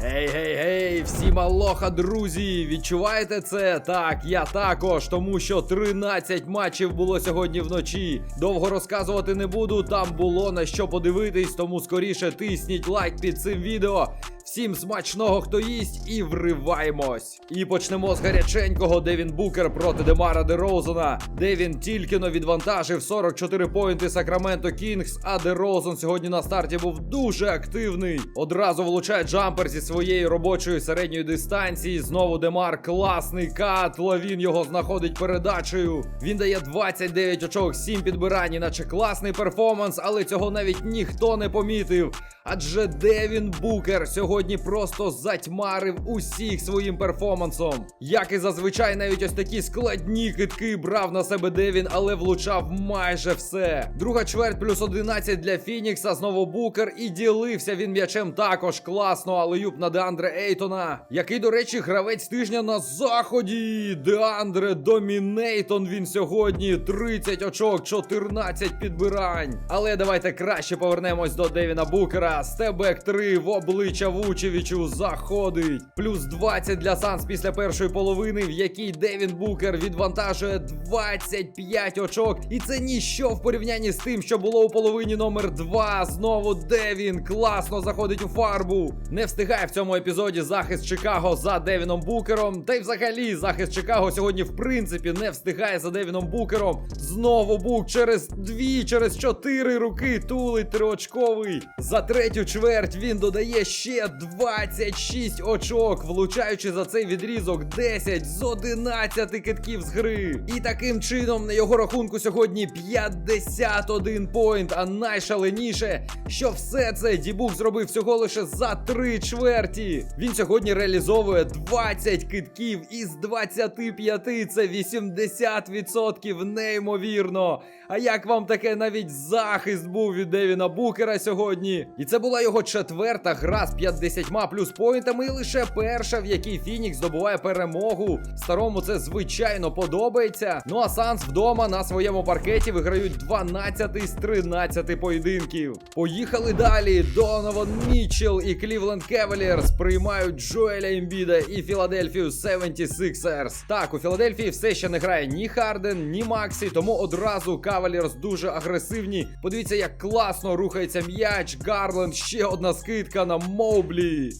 Гей, гей, гей, всім алоха, друзі! Відчуваєте це? Так, я також, тому що 13 матчів було сьогодні вночі. Довго розказувати не буду, там було на що подивитись, тому скоріше тисніть лайк під цим відео. Всім смачного, хто їсть, і вриваємось. І почнемо з гаряченького, де він букер проти Демара Дерозена, де він тільки но відвантажив 44 поінти Сакраменто Кінгс, а Дерозен сьогодні на старті був дуже активний. Одразу влучає джампер зі своєї робочої середньої дистанції. Знову Демар класний кат. Лавін його знаходить передачею. Він дає 29 очок, 7 підбирань, іначе класний перформанс, але цього навіть ніхто не помітив. Адже Девін Букер сьогодні просто затьмарив усіх своїм перформансом. Як і зазвичай, навіть ось такі складні китки брав на себе Девін, але влучав майже все. Друга чверть плюс 11 для Фінікса. Знову Букер і ділився він м'ячем також класно, але юб на Деандре Ейтона, який, до речі, гравець тижня на заході. Деандре Домінейтон він сьогодні 30 очок, 14 підбирань. Але давайте краще повернемось до Девіна Букера. Стебек 3 в обличчя Вучевичу заходить. Плюс 20 для Санс після першої половини, в якій Девін Букер відвантажує 25 очок. І це ніщо в порівнянні з тим, що було у половині номер 2. Знову Девін класно заходить у фарбу. Не встигає в цьому епізоді захист Чикаго за Девіном Букером. Та й взагалі захист Чикаго сьогодні, в принципі, не встигає за Девіном Букером. Знову Бук через дві, через чотири руки тулить триочковий. За третю чверть він додає ще 26 очок, влучаючи за цей відрізок 10 з 11 китків з гри. І таким чином на його рахунку сьогодні 51 поінт. А найшаленіше, що все це Дібук зробив всього лише за три чверті. Він сьогодні реалізовує 20 китків із 25. Це 80% неймовірно. А як вам таке навіть захист був від Девіна Букера сьогодні? І це була його четверта гра з 50 плюс поінтами, і лише перша, в якій Фінікс здобуває перемогу. Старому це звичайно подобається. Ну а Санс вдома на своєму паркеті виграють 12 з 13 поєдинків. Поїхали далі. Донован Мітчелл і Клівленд Кевалірс приймають Джоеля Ембіда і Філадельфію 76ers. Так, у Філадельфії все ще не грає ні Харден, ні Максі, тому одразу Кавалірс дуже агресивні. Подивіться, як класно рухається м'яч. Гарленд ще одна скидка на Моублі,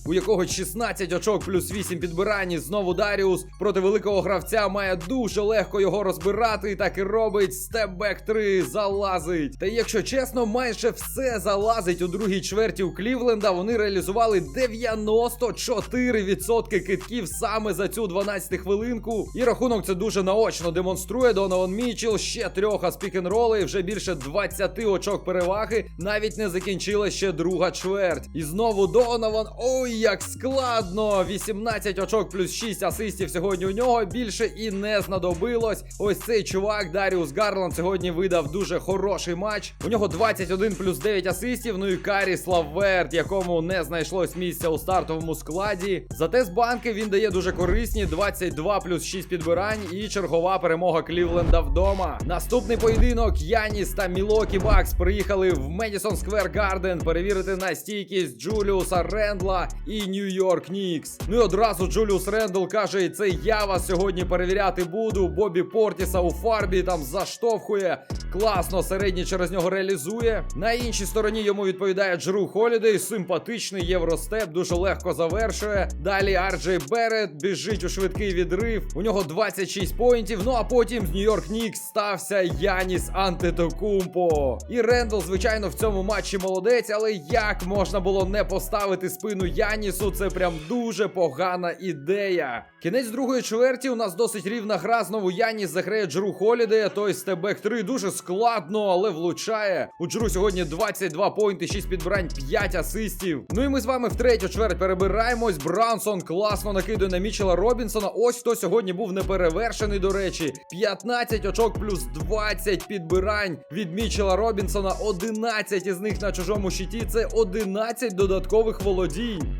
у якого 16 очок плюс 8 підбирань. Знову Даріус проти великого гравця має дуже легко його розбирати. Так і робить. Степбек 3 залазить. Та якщо чесно, майже все залазить у другій чверті у Клівленда. Вони реалізували 94% китків саме за цю 12 хвилинку. І рахунок це дуже наочно демонструє. Донован Мічел ще трьох а спікенроли, вже більше 20 очок переваги. Навіть не закінчила ще друга чверть. І знову Донован. Ой, як складно! 18 очок плюс 6 асистів сьогодні у нього більше і не знадобилось. Ось цей чувак Даріус Гарланд сьогодні видав дуже хороший матч. У нього 21 плюс 9 асистів. Ну і Каріс Лаверт, якому не знайшлось місця у стартовому складі. Зате з банки він дає дуже корисні 22 плюс 6 підбирань і чергова перемога Клівленда вдома. Наступний поєдинок Яніс та Мілокі Бакс приїхали в Медісон Сквер Гарден перевірити на стійкість Джуліуса Рендла і Нью-Йорк Нікс. Ну і одразу Джуліус Рендл каже: це я вас сьогодні перевіряти буду. Бобі Портіса у фарбі там заштовхує. Класно, середній через нього реалізує. На іншій стороні йому відповідає Джру Холідей, симпатичний євростеп, дуже легко завершує. Далі Арджей Берет біжить у швидкий відрив. У нього 26 поінтів. Ну а потім з Нью-Йорк Нікс стався Яніс Антетокумпо. І Рендл, звичайно, в цьому матчі молодець, але як можна було не поставити спину Янісу? Це прям дуже погана ідея. Кінець другої чверті у нас досить рівна гра. Знову Яніс заграє Джру Холідея. Той стебек 3 дуже складно, але влучає. У Джру сьогодні 22 поінти, 6 підбирань, 5 асистів. Ну і ми з вами в третю чверть перебираємось. Брансон класно накидує на Мічела Робінсона. Ось хто сьогодні був неперевершений, до речі. 15 очок плюс 20 підбирань від Мічела Робінсона. 11 із них на чужому щиті. Це 11 додаткових володінь.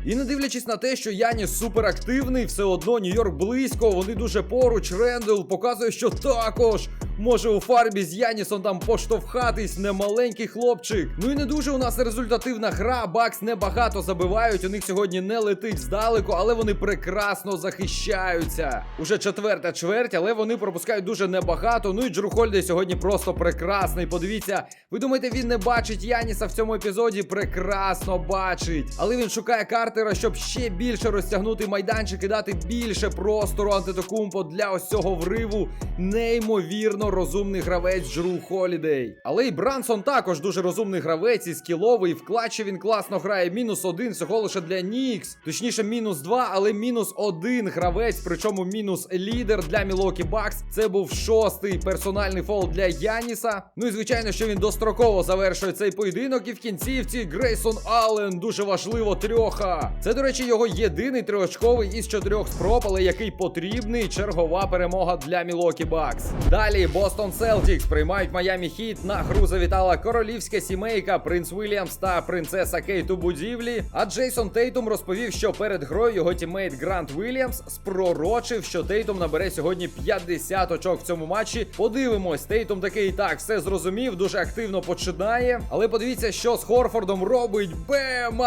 І не дивлячись на те, що Яніс суперактивний, все одно Нью-Йорк близько, вони дуже поруч. Рендл показує, що також може у фарбі з Янісом там поштовхатись, не маленький хлопчик. Ну і не дуже у нас результативна гра. Бакс небагато забивають. У них сьогодні не летить здалеку, але вони прекрасно захищаються. Уже четверта чверть, але вони пропускають дуже небагато. Ну і Джру сьогодні просто прекрасний. Подивіться, ви думаєте, він не бачить Яніса в цьому епізоді? Прекрасно бачить. Але він шукає Картера, щоб ще більше розтягнути майданчик і дати більше простору антитокумпо для ось цього вриву. Неймовірно розумний гравець Джру Холідей. Але й Брансон також дуже розумний гравець і скіловий. В клатчі він класно грає. Мінус один всього лише для Нікс. Точніше, мінус два, але мінус один гравець. Причому мінус лідер для Мілокі Бакс. Це був шостий персональний фол для Яніса. Ну і звичайно, що він достроково завершує цей поєдинок. І в кінцівці Грейсон Аллен дуже важливо трьоха. Це, до речі, його єдиний триочковий із чотирьох спроб, але який потрібний. Чергова перемога для Мілокі Бакс. Далі Бостон Селтікс приймають Майамі Хіт. На гру завітала королівська сімейка, принц Вільямс та принцеса Кейт у будівлі. А Джейсон Тейтум розповів, що перед грою його тіммейт Грант Вільямс спророчив, що Тейтум набере сьогодні 50 очок в цьому матчі. Подивимось, Тейтум такий так все зрозумів, дуже активно починає. Але подивіться, що з Хорфордом робить Бем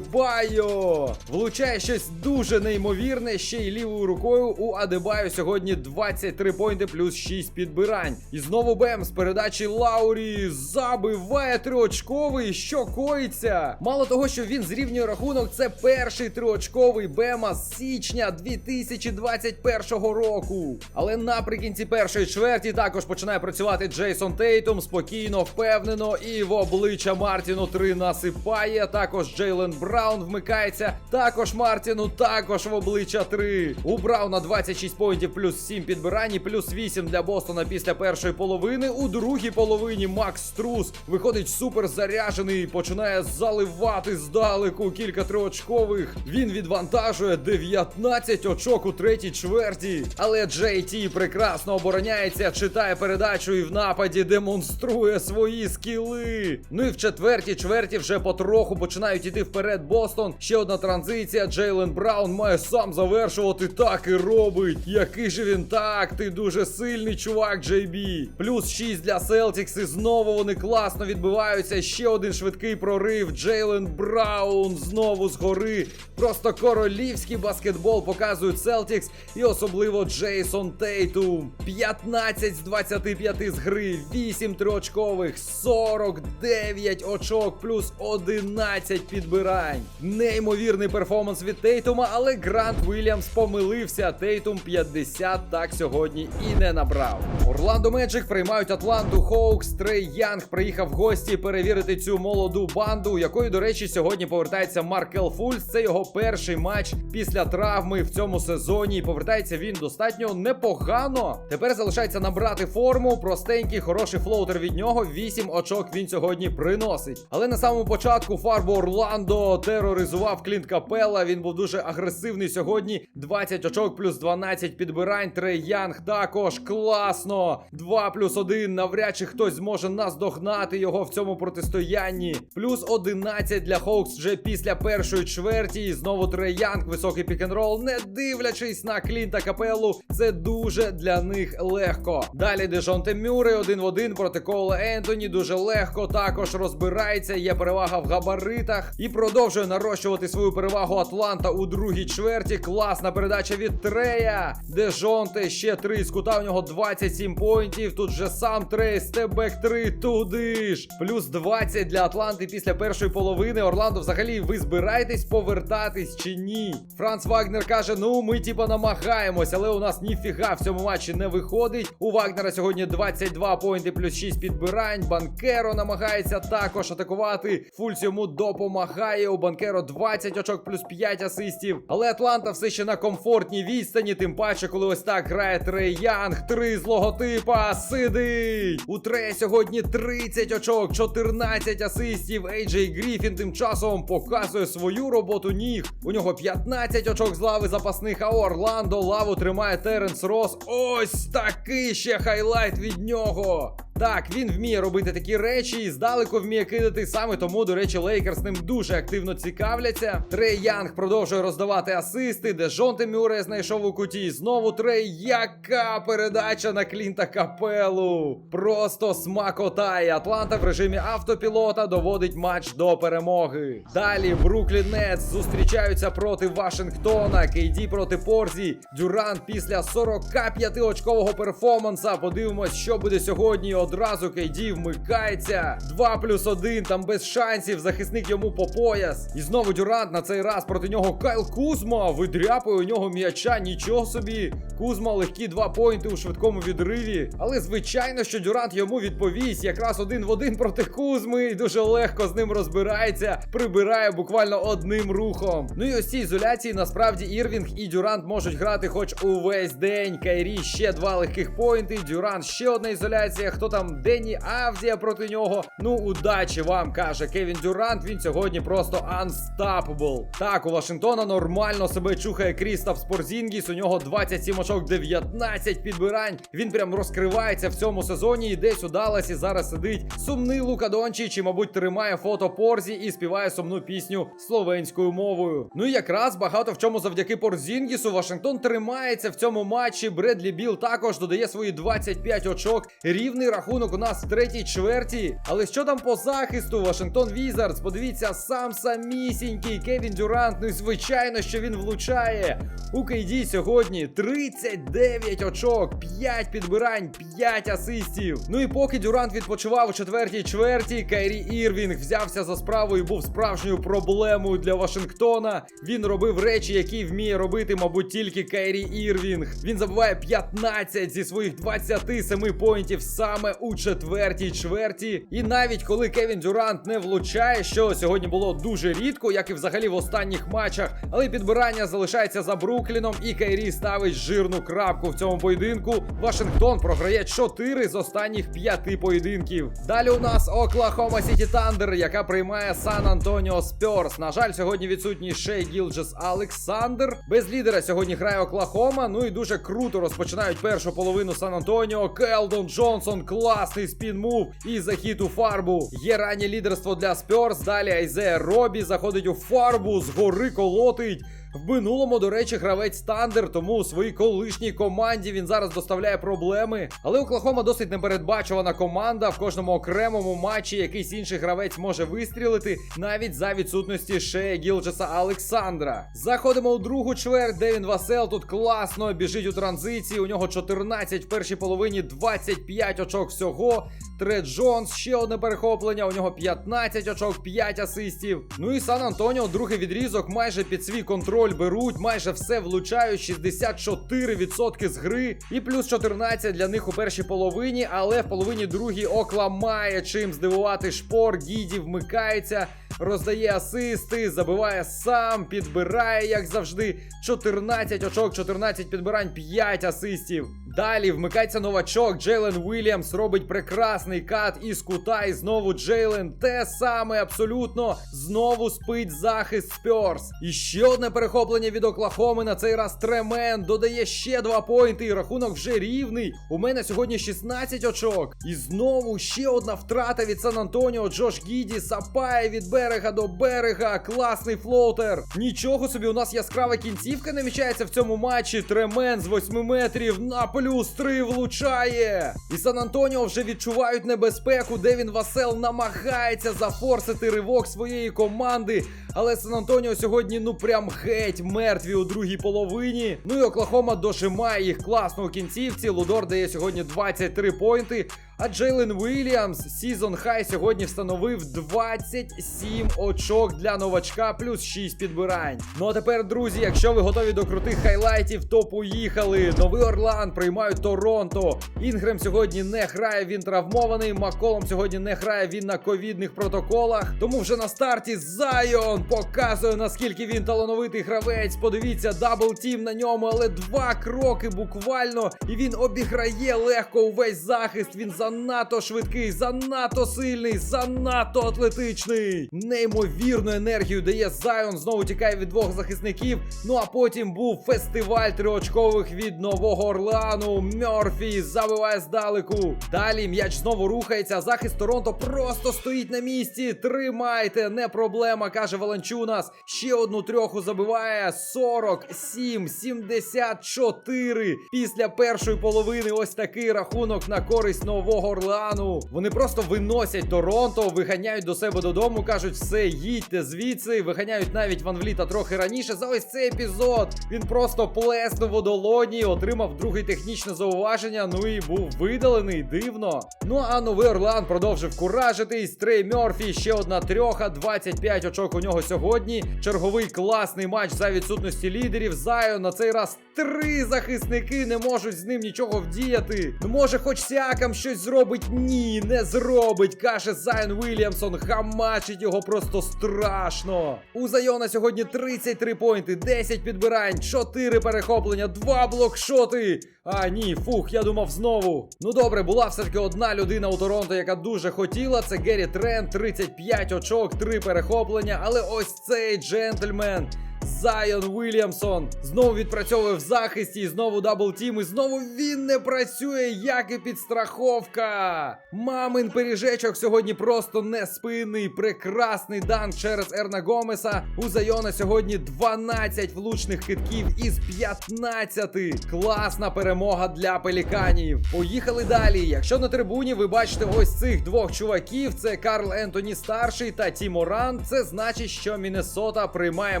Адебайо. Влучає щось дуже неймовірне. Ще й лівою рукою у Адебайо сьогодні 23 поінти плюс 6 підбирань. І знову Бем з передачі Лаурі забиває триочковий. Що коїться? Мало того, що він зрівнює рахунок, це перший триочковий Бема з січня 2021 року. Але наприкінці першої чверті також починає працювати Джейсон Тейтум спокійно, впевнено, і в обличчя Мартіну 3 насипає. Також Джейлен Браун вмикається. Також Мартіну, також в обличчя 3. У Брауна 26 поінтів плюс 7 підбирань, і плюс 8 для Бостона після першої половини. У другій половині Макс Струс виходить супер заряжений, починає заливати здалеку кілька триочкових. Він відвантажує 19 очок у третій чверті. Але Джей Ті прекрасно обороняється, читає передачу і в нападі демонструє свої скіли. Ну і в четвертій чверті вже потроху починають іти вперед Бостон. Ще одна транзиція. Джейлен Браун має сам завершувати. Так і робить. Який же він так? Ти дуже сильний чувак, Бі. Плюс 6 для Селтікс. І знову вони класно відбиваються. Ще один швидкий прорив. Джейлен Браун знову згори. Просто королівський баскетбол показують Селтікс. І особливо Джейсон Тейтум. 15 з 25 з гри, 8 триочкових, 49 очок, плюс 11 підбирань. Неймовірний перформанс від Тейтума, але Грант Вільямс помилився. Тейтум 50 так сьогодні і не набрав. Орландо Меджик приймають Атланту Хоукс. Трей Янг приїхав в гості перевірити цю молоду банду, у якої, до речі, сьогодні повертається Маркел Фульс. Це його перший матч після травми в цьому сезоні. І повертається він достатньо непогано. Тепер залишається набрати форму. Простенький, хороший флоутер від нього. 8 очок він сьогодні приносить. Але на самому початку фарбу Орландо тероризував Клінт Капелла. Він був дуже агресивний сьогодні. 20 очок плюс 12 підбирань. Трей Янг також класно. 2 плюс 1. Навряд чи хтось зможе наздогнати його в цьому протистоянні. Плюс 11 для Хоукс вже після першої чверті. І знову Трей Янг, високий пікенрол. Не дивлячись на Клінта Капеллу, це дуже для них легко. Далі Дежонте Мюррей один в один проти Кола Ентоні. Дуже легко також розбирається. Є перевага в габаритах і продовжує нарощувати свою перевагу Атланта у другій чверті. Класна передача від Трея. Дежонте ще три з кута. У нього 27 поінтів. Тут же сам Трей, стебек 3 туди ж. Плюс 20 для Атланти після першої половини. Орландо, взагалі, ви збираєтесь повертатись чи ні? Франц Вагнер каже: ну ми типа намагаємось, але у нас ніфіга в цьому матчі не виходить. У Вагнера сьогодні 22 поінти плюс 6 підбирань. Банкеро намагається також атакувати. Фульс йому допомагає. У Банкеро 20 очок плюс 5 асистів. Але Атланта все ще на комфортній відстані. Тим паче, коли ось так грає Трей Янг. Три з логотипа сидить. У Трея сьогодні 30 очок, 14 асистів. Ейджей Гріфін тим часом показує свою роботу ніг. У нього 15 очок з лави запасних, а Орландо лаву тримає Теренс Рос. Ось такий ще хайлайт від нього. Так, він вміє робити такі речі і здалеку вміє кидати. Саме тому, до речі, Лейкерс ним дуже активно цікавляться. Трей Янг продовжує роздавати асисти, де Жонте Мюре знайшов у куті. Знову Трей. Яка передача на Клінта Капелу! Просто смакота. І Атланта в режимі автопілота доводить матч до перемоги. Далі Бруклін Нетс зустрічаються проти Вашингтона. Кейді проти Порзі. Дюрант після 45-очкового перформанса. Подивимось, що буде сьогодні. Одразу Кейді вмикається. 2 плюс 1, там без шансів. Захисник йому по пояс. І знову Дюрант на цей раз проти нього Кайл Кузма. Видряпує у нього м'яча. Нічого собі. Кузма легкі два поінти у швидкому відриві. Але звичайно, що Дюрант йому відповість. Якраз один в один проти Кузми. І дуже легко з ним розбирається. Прибирає буквально одним рухом. Ну і ось цій ізоляції насправді Ірвінг і Дюрант можуть грати хоч увесь день. Кайрі ще два легких поінти. Дюрант ще одна ізоляція. Хто там Денні Авдія проти нього? Ну, удачі вам каже Кевін Дюрант. Він сьогодні просто unstoppable. Так, у Вашингтона нормально себе чухає Крістав Спорзінгіс. У нього 27 очок, 19 підбирань. Він прям розкривається в цьому сезоні. І десь у Далласі зараз сидить сумний Лука Дончич, і, мабуть, тримає фото Порзі і співає сумну пісню словенською мовою. Ну і якраз багато в чому завдяки Порзінгісу Вашингтон тримається в цьому матчі. Бредлі Біл також додає свої 25 очок. Рівний рахунок у нас в третій чверті. Але що там по захисту? Вашингтон Візардс, подивіться, сам самісінький Кевін Дюрант. Ну і звичайно, що він влучає. У Кейді сьогодні 39 очок, 5 підбирань, 5 асистів. Ну і поки Дюрант відпочивав у четвертій чверті, Кайрі Ірвінг взявся за справу і був справжньою проблемою для Вашингтона. Він робив речі, які вміє робити, мабуть, тільки Кайрі Ірвінг. Він забуває 15 зі своїх 27 поінтів саме у четвертій чверті. І навіть коли Кевін Дюрант не влучає, що сьогодні було дуже рідко, як і взагалі в останніх матчах, але підбирання залишається за Брукліном, і Кайрі ставить жирну крапку в цьому поєдинку. Вашингтон програє 4 з останніх 5 поєдинків. Далі у нас Оклахома Сіті Тандер, яка приймає Сан Антоніо Спьорс. На жаль, сьогодні відсутній Шей Гілджес Олександр. Без лідера сьогодні грає Оклахома. Ну і дуже круто розпочинають першу половину Сан Антоніо. Келдон Джонсон, класний спін-мув і захід у фарбу. Є раннє лідерство для Спьорс. Далі Айзея Робі заходить у фарбу, згори колотить. В минулому, до речі, гравець Тандер, тому у своїй колишній команді він зараз доставляє проблеми. Але Оклахома досить непередбачувана команда. В кожному окремому матчі якийсь інший гравець може вистрілити, навіть за відсутності Шея Гілджеса Олександра. Заходимо у другу чверть. Девін Васел тут класно біжить у транзиції. У нього 14 в першій половині, 25 очок всього. Тред Джонс, ще одне перехоплення. У нього 15 очок, 5 асистів. Ну і Сан Антоніо, другий відрізок, майже під свій контроль беруть, майже все влучають. 64% з гри. І плюс 14 для них у першій половині. Але в половині другій Окла має чим здивувати шпор. Гіді вмикається, роздає асисти, забиває сам, підбирає, як завжди. 14 очок, 14 підбирань, 5 асистів. Далі вмикається новачок. Джейлен Уільямс робить прекрасний кат із кута. І знову Джейлен. Те саме абсолютно. Знову спить захист Спьорс. І ще одне перехоплення від Оклахоми. На цей раз Тремен додає ще два поінти. І рахунок вже рівний. У мене сьогодні 16 очок. І знову ще одна втрата від Сан Антоніо. Джош Гіді сапає від берега до берега. Класний флоутер. Нічого собі, у нас яскрава кінцівка намічається в цьому матчі. Тремен з 8 метрів на плюс 3 влучає. І Сан Антоніо вже відчувають небезпеку. Девін Васел намагається зафорсити ривок своєї команди. Але Сан Антоніо сьогодні ну прям геть мертві у другій половині. Ну і Оклахома дожимає їх класно у кінцівці. Лудор дає сьогодні 23 поінти. А Джейлен Уільямс Сізон Хай сьогодні встановив 27 очок для новачка, плюс 6 підбирань. Ну а тепер, друзі, якщо ви готові до крутих хайлайтів, то поїхали. Новий Орлан приймають Торонто. Інгрем сьогодні не грає, він травмований. Маколом сьогодні не грає, він на ковідних протоколах. Тому вже на старті Зайон показує наскільки він талановитий гравець. Подивіться, дабл тім на ньому, але два кроки буквально. І він обіграє легко увесь захист. Він за занадто швидкий, занадто сильний, занадто атлетичний. Неймовірну енергію дає Зайон. Знову тікає від двох захисників. Ну а потім був фестиваль триочкових від Нового Орлеану. Мьорфі забиває здалеку. Далі м'яч знову рухається. Захист Торонто просто стоїть на місці. Тримайте, не проблема, каже Валанчунас. Ще одну трьоху забиває 47, 74. Після першої половини ось такий рахунок на користь Нового Орлеану. Вони просто виносять Торонто, виганяють до себе додому, кажуть, все, їдьте звідси. Виганяють навіть Ван Вліта трохи раніше. За ось цей епізод він просто плеснув у долоні, отримав друге технічне зауваження. Ну і був видалений дивно. Ну а новий Орлеан продовжив куражитись. Трей Мьорфі, ще одна трьоха, 25 очок у нього сьогодні. Черговий класний матч за відсутності лідерів. Зайон на цей раз три захисники не можуть з ним нічого вдіяти. Може, хоч Сіакам щось зробить? Ні, не зробить. каже Зайон Вільямсон. Хамачить його просто страшно. У Зайона сьогодні 33 поінти, 10 підбирань, 4 перехоплення, 2 блокшоти. А ні, фух, я думав знову. Ну добре, була все-таки одна людина у Торонто, яка дуже хотіла. Це Геррі Трент, 35 очок, 3 перехоплення. Але ось цей джентльмен. Зайон Вільямсон знову відпрацьовує в захисті, і знову даблтім, і знову він не працює, як і підстраховка. Мамин пиріжечок сьогодні просто не спинний. Прекрасний данк через Ерна Гомеса. У Зайона сьогодні 12 влучних хитків із 15. Класна перемога для пеліканів. Поїхали далі. Якщо на трибуні ви бачите ось цих двох чуваків: це Карл Ентоні старший та Тімо Ран. Це значить, що Міннесота приймає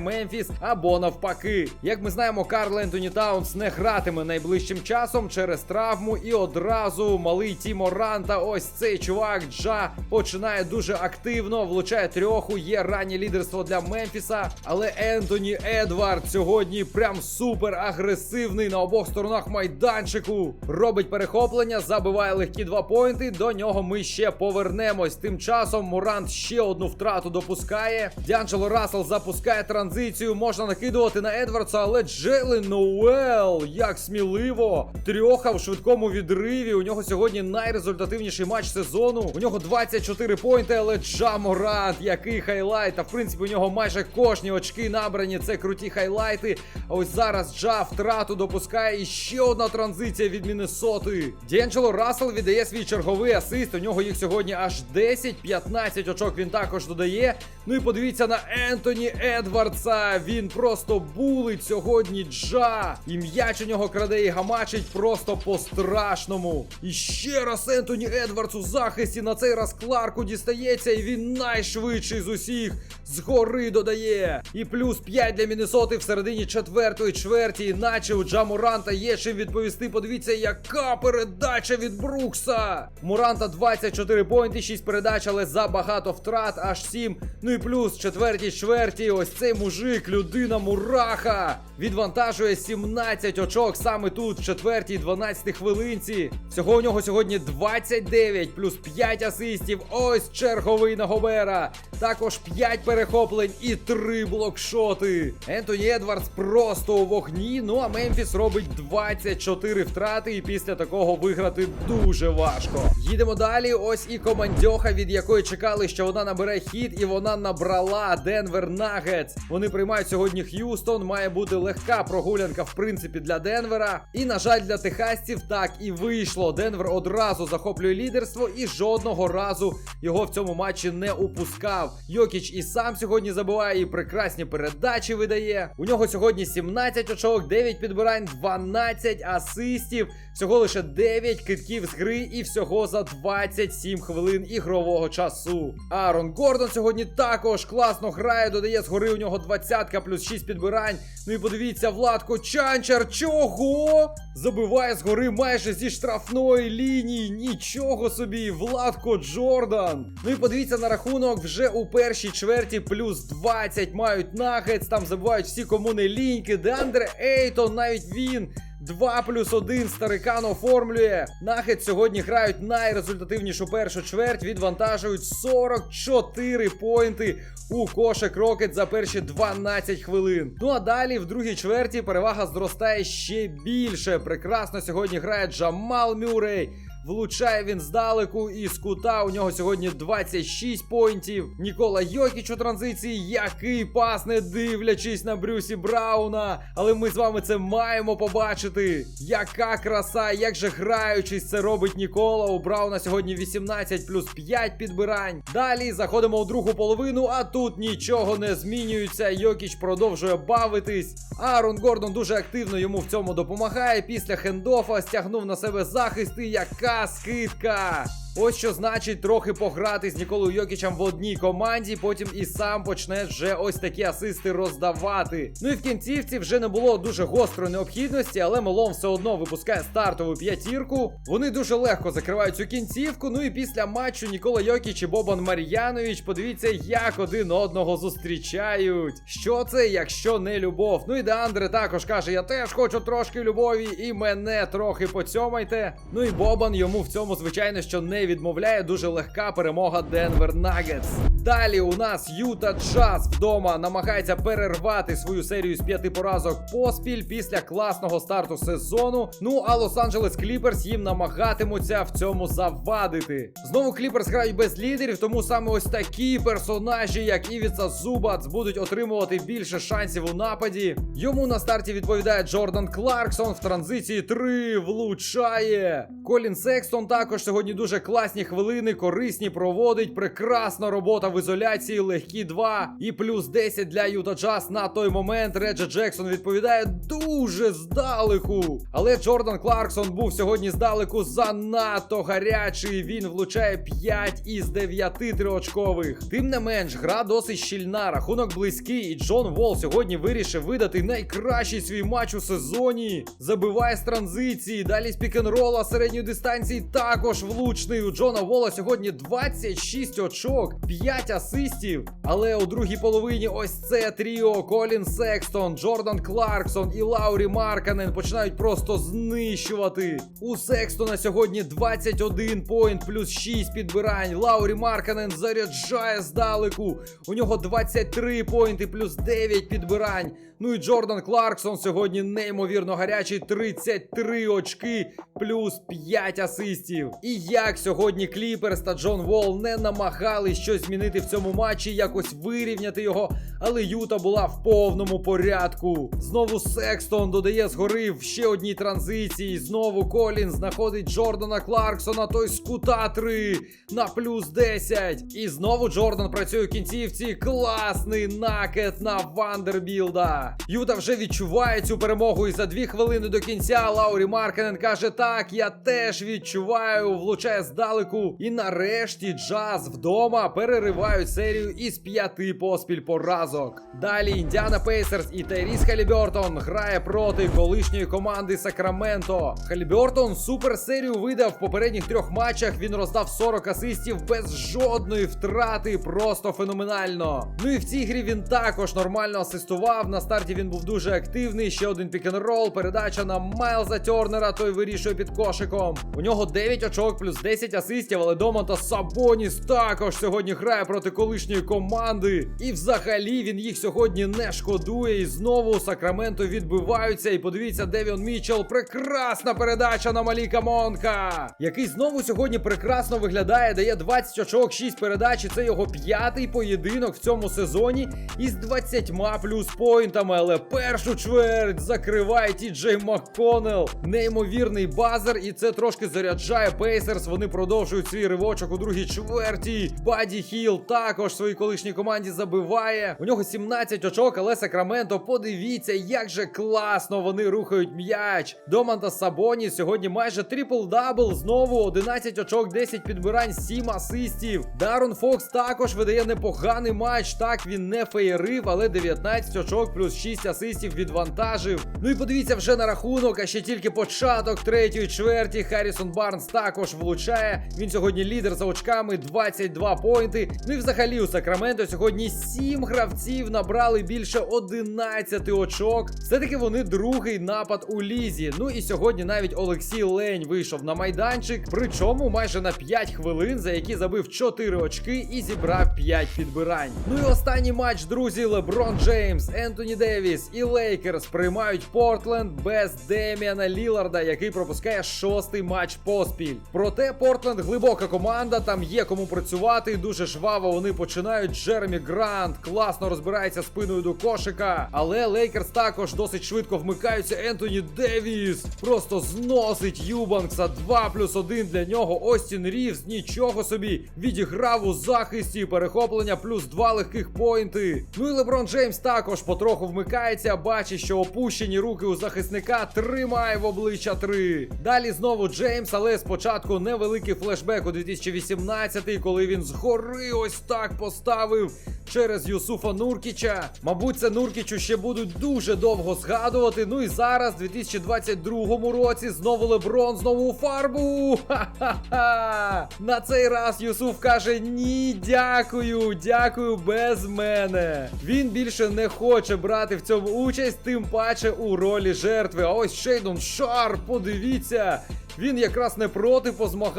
Мемфіс або навпаки. Як ми знаємо, Карл Ентоні Таунс не гратиме найближчим часом через травму, і одразу малий Тімо Ран та ось цей чувак Джа починає дуже активно, влучає трьоху. Є раннє лідерство для Мемфіса. Але Ентоні Едвард сьогодні прям супер агресивний на обох сторонах майданчику. Робить перехоплення, забиває легкі два поінти. До нього ми ще повернемось. Тим часом Мурант ще одну втрату допускає. Д'Анджело Рассел запускає транзицію. Можна накидувати на Едвардса, але Джейлен Ноуел, як сміливо. Трьоха в швидкому відриві. У нього сьогодні найрезультативніший матч сезону. У нього 24 поінти, але Джа Морант, який хайлайт. Та в принципі у нього майже кожні очки набрані. Це круті хайлайти. А ось зараз Джа втрату допускає і ще одна транзиція від Міннесоти. Д'Анджело Рассел віддає свій черговий асист. У нього їх сьогодні аж 10, 15 очок він також додає. Ну і подивіться на Ентоні Едвардса. Він просто булить сьогодні Джа. І м'яч у нього краде і гамачить просто по-страшному. І ще раз Ентоні Едвардс у захисті. На цей раз Кларку дістається, і він найшвидший з усіх. Згори додає. І плюс 5 для Міннесоти в середині четвертої чверті. Іначе у Джа Муранта є чим відповісти. Подивіться, яка передача від Брукса. Муранта 24 поінти, 6 передач, але забагато втрат, аж 7. Ну і плюс четвертій чверті. Ось цей мужик, людина мураха. Відвантажує 17 очок саме тут, в четвертій, 12 хвилинці. Всього у нього сьогодні 29, плюс 5 асистів. Ось черговий на Гобера. Також 5 перехоплень і 3 блокшоти. Ентоні Едвардс просто у вогні. Ну а Мемфіс робить 24 втрати, і після такого виграти дуже важко. Їдемо далі. Ось і командьоха, від якої чекали, що вона набере хід, і вона набрала Денвер Нагетс. Вони приймають сьогодні Х'юстон. Має бути легка прогулянка, в принципі, для Денвера. І, на жаль, для техасців так і вийшло. Денвер одразу захоплює лідерство і жодного разу його в цьому матчі не упускав. Йокіч і сам сьогодні забиває, і прекрасні передачі видає. У нього сьогодні 17 очок, 9 підбирань, 12 асистів. Всього лише 9 китків з гри і всього за 27 хвилин ігрового часу. Арон Гордон сьогодні також класно грає, додає згори у нього 20 плюс 6 підбирань. Ну і подивіться, Владко Чанчар, чого? Забиває згори майже зі штрафної лінії. Нічого собі, Владко Джордан. Ну і подивіться на рахунок вже у першій чверті плюс 20 мають нагетс. Там забувають всі кому не ліньки. Деандре Ейтон, навіть він. 2 плюс 1 старикан оформлює. Нахід сьогодні грають найрезультативнішу першу чверть, відвантажують 44 поінти у кошик Рокет за перші 12 хвилин. Ну а далі в другій чверті перевага зростає ще більше. Прекрасно сьогодні грає Джамал Мюррей. Влучає він здалеку і з кута. У нього сьогодні 26 поінтів. Нікола Йокіч у транзиції. Який пас, не дивлячись на Брюсі Брауна. Але ми з вами це маємо побачити. Яка краса, як же граючись, це робить Нікола. У Брауна сьогодні 18 плюс 5 підбирань. Далі заходимо у другу половину, а тут нічого не змінюється. Йокіч продовжує бавитись. Аарон Гордон дуже активно йому в цьому допомагає. Після хендофа стягнув на себе захист і яка скидка. Ось що значить трохи пограти з Ніколою Йокічем в одній команді, потім і сам почне вже ось такі асисти роздавати. Ну і в кінцівці вже не було дуже гострої необхідності, але Мелон все одно випускає стартову п'ятірку. Вони дуже легко закривають цю кінцівку. Ну і після матчу Нікола Йокіч і Бобан Мар'янович, подивіться, як один одного зустрічають. Що це, якщо не любов? Ну і Деандре також каже: Я теж хочу трошки любові, і мене трохи поцьомайте. Ну і Бобан йому в цьому, звичайно, що не відмовляє. Дуже легка перемога Денвер Нагетс. Далі у нас Юта Джаз вдома намагається перервати свою серію з п'яти поразок поспіль після класного старту сезону. Ну а Лос-Анджелес Кліперс їм намагатимуться в цьому завадити. Знову Кліперс грають без лідерів, тому саме ось такі персонажі, як Івіца Зубац, будуть отримувати більше шансів у нападі. Йому на старті відповідає Джордан Кларксон в транзиції 3 влучає. Колін Секстон також сьогодні дуже класні хвилини, корисні проводить. Прекрасна робота в ізоляції, легкі 2 і плюс 10 для Юта Джаз на той момент. Реджа Джексон відповідає дуже здалеку. Але Джордан Кларксон був сьогодні здалеку занадто гарячий. Він влучає 5 із 9 триочкових. Тим не менш, гра досить щільна, рахунок близький, і Джон Вол сьогодні вирішив видати найкращий свій матч у сезоні. Забиває з транзиції, далі з пікенрола середньої дистанції також влучний. У Джона Вола сьогодні 26 очок, 5 асистів. Але у другій половині ось це тріо Колін Секстон, Джордан Кларксон і Лаурі Марканен починають просто знищувати. У Секстона сьогодні 21 поінт плюс 6 підбирань. Лаурі Марканен заряджає здалеку. У нього 23 поінти плюс 9 підбирань. Ну і Джордан Кларксон сьогодні неймовірно гарячий 33 очки плюс 5 асистів. І як сьогодні Кліперс та Джон Волл не намагались щось змінити в цьому матчі, якось вирівняти його, але Юта була в повному порядку. Знову Секстон додає згори в ще одній транзиції. Знову Колін знаходить Джордана Кларксона, той з кута 3 на плюс 10. І знову Джордан працює в кінцівці. Класний накет на Вандербілда. Юта вже відчуває цю перемогу і за дві хвилини до кінця Лаурі Маркенен каже: Так, я теж відчуваю, влучає здалеку. І нарешті джаз вдома переривають серію із п'яти поспіль поразок. Далі Індіана Пейсерс і Тайріс Халібертон грає проти колишньої команди Сакраменто. Халібертон супер серію видав в попередніх трьох матчах. Він роздав 40 асистів без жодної втрати. Просто феноменально. Ну і в цій грі він також нормально асистував. На старті він був дуже активний. Ще один пік-н-рол, передача на Майлза Тернера. Той вирішує під кошиком. У нього 9 очок плюс 10 асистів, але Домонта Сабоніс також сьогодні грає проти колишньої команди. І взагалі він їх сьогодні не шкодує. І знову Сакраменто відбиваються. І подивіться, Девіон Мічел. Прекрасна передача на Маліка Монка, який знову сьогодні прекрасно виглядає, дає 20 очок, 6 передач. І це його п'ятий поєдинок в цьому сезоні із 20 плюс поінтами. Але першу чверть закриває Ті Джей МакКоннелл. Неймовірний базер, і це трошки заряджає Пейсерс. Вони продовжують свій ривочок у другій чверті. Баді Хіл також своїй колишній команді забиває. У нього 17 очок, але Сакраменто, подивіться, як же класно вони рухають м'яч. Доманта Сабоні сьогодні майже трипл-дабл. Знову 11 очок, 10 підбирань, 7 асистів. Дарон Фокс також видає непоганий матч. Так він не феєрив, але 19 очок плюс 6 асистів відвантажив. Ну і подивіться вже на рахунок, а ще тільки початок третьої чверті. Харрісон Барнс також влучає. Забиває. Він сьогодні лідер за очками, 22 поінти. Ну і взагалі у Сакраменто сьогодні 7 гравців набрали більше 11 очок. Все-таки вони другий напад у лізі. Ну і сьогодні навіть Олексій Лень вийшов на майданчик. Причому майже на 5 хвилин, за які забив 4 очки і зібрав 5 підбирань. Ну і останній матч, друзі, Леброн Джеймс, Ентоні Девіс і Лейкерс приймають Портленд без Деміана Ліларда, який пропускає шостий матч поспіль. Проте Портленд глибока команда, там є кому працювати. Дуже жваво вони починають. Джеремі Грант класно розбирається спиною до кошика. Але Лейкерс також досить швидко вмикаються. Ентоні Девіс просто зносить Юбанкса. 2 плюс 1 для нього. Остін Рівс нічого собі відіграв у захисті. Перехоплення плюс 2 легких поінти. Ну і Леброн Джеймс також потроху вмикається. Бачить, що опущені руки у захисника тримає в обличчя 3. Далі знову Джеймс, але спочатку невеликий флешбек у 2018, коли він згори ось так поставив через Юсуфа Нуркіча. Мабуть, це Нуркічу ще будуть дуже довго згадувати. Ну і зараз, в 2022 році, знову Леброн, знову у фарбу. Ха-ха-ха! На цей раз Юсуф каже: Ні, дякую, дякую без мене. Він більше не хоче брати в цьому участь, тим паче у ролі жертви. А ось Шейдон Шарп, подивіться. Він якраз не проти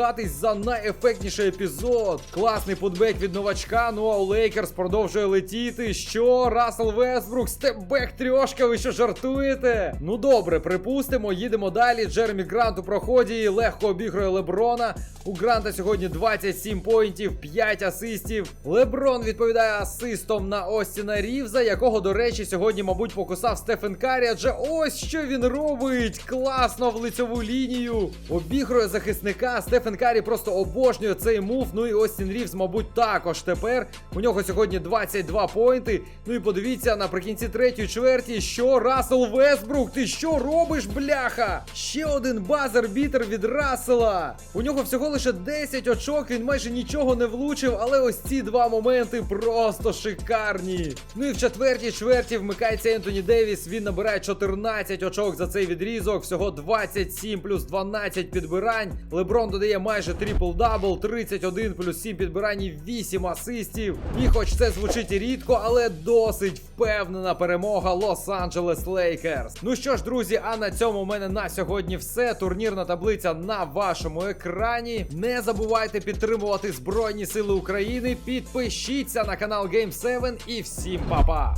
позмагатись за найефектніший епізод. Класний путбек від новачка. Ну а Лейкерс продовжує летіти. Що? Рассел Весбрук, степбек трьошка, ви що жартуєте? Ну добре, припустимо, їдемо далі. Джеремі Грант у проході легко обігрує Леброна. У Гранта сьогодні 27 поінтів, 5 асистів. Леброн відповідає асистом на Остіна Рівза, якого, до речі, сьогодні, мабуть, покусав Стефен Карі, адже ось що він робить. Класно в лицьову лінію. Обігрує захисника. Стефен Карі просто обожнює цей мув. Ну і Остін Рівз, мабуть, також тепер. У нього сьогодні 22 поінти. Ну і подивіться наприкінці третьої чверті, що Рассел Весбрук, ти що робиш, бляха? Ще один базер-бітер від Рассела. У нього всього лише 10 очок, він майже нічого не влучив, але ось ці два моменти просто шикарні. Ну і в четвертій чверті вмикається Ентоні Девіс. Він набирає 14 очок за цей відрізок, всього 27 плюс 12 підбирань. Леброн додає майже трипл-дабл, 31 плюс 7 підбирань 8 асистів. І хоч це звучить рідко, але досить впевнена перемога Лос-Анджелес Лейкерс. Ну що ж, друзі, а на цьому у мене на сьогодні все. Турнірна таблиця на вашому екрані. Не забувайте підтримувати Збройні Сили України. Підпишіться на канал Game7 і всім па-па!